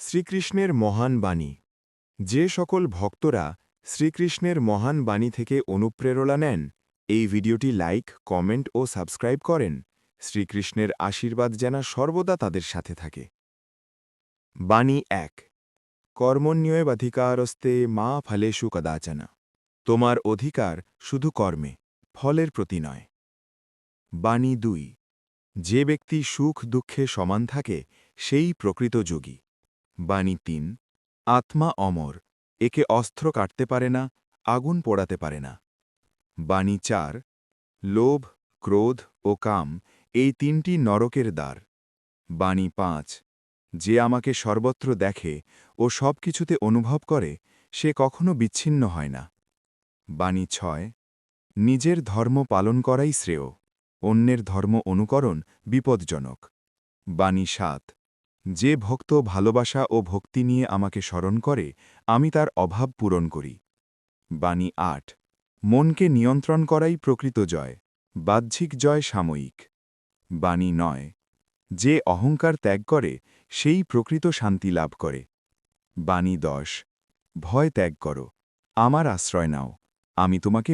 শ্রীকৃষ্ণের মহান বাণী। যে সকল ভক্তরা শ্রীকৃষ্ণের মহান বাণী থেকে অনুপ্রেরণা নেন, এই ভিডিওটি লাইক, কমেন্ট ও সাবস্ক্রাইব করেন। শ্রীকৃষ্ণের আশীর্বাদ যেন সর্বদা তাদের সাথে থাকে। বাণী এক। কর্মণ্যবাধিকারস্তে মা ফলেষু কদাচনা। তোমার অধিকার শুধু কর্মে, ফলের প্রতি নয়। বাণী দুই। যে ব্যক্তি সুখ দুঃখে সমান থাকে, সেই প্রকৃত যোগী। বাণী তিন, আত্মা অমর, একে অস্ত্র কাটতে পারে না, আগুন পোড়াতে পারে না। বাণী চার, লোভ, ক্রোধ ও কাম, এই তিনটি নরকের দ্বার। বাণী পাঁচ, যে আমাকে সর্বত্র দেখে ও সব কিছুতে অনুভব করে, সে কখনো বিচ্ছিন্ন হয় না। বাণী ছয়, নিজের ধর্ম পালন করাই শ্রেয়, অন্যের ধর্ম অনুকরণ বিপজ্জনক। বাণী সাত যে ভক্ত ভালোবাসা ও ভক্তি নিয়ে আমাকে স্মরণ করে, আমি তার অভাব পূরণ করি। বাণী আট, মনকে নিয়ন্ত্রণ করাই প্রকৃত জয়, বাহ্যিক জয় সাময়িক। বাণী নয়, যে অহংকার ত্যাগ করে, সেই প্রকৃত শান্তি লাভ করে। বাণী দশ, ভয় ত্যাগ করো, আমার আশ্রয় নাও, আমি তোমাকে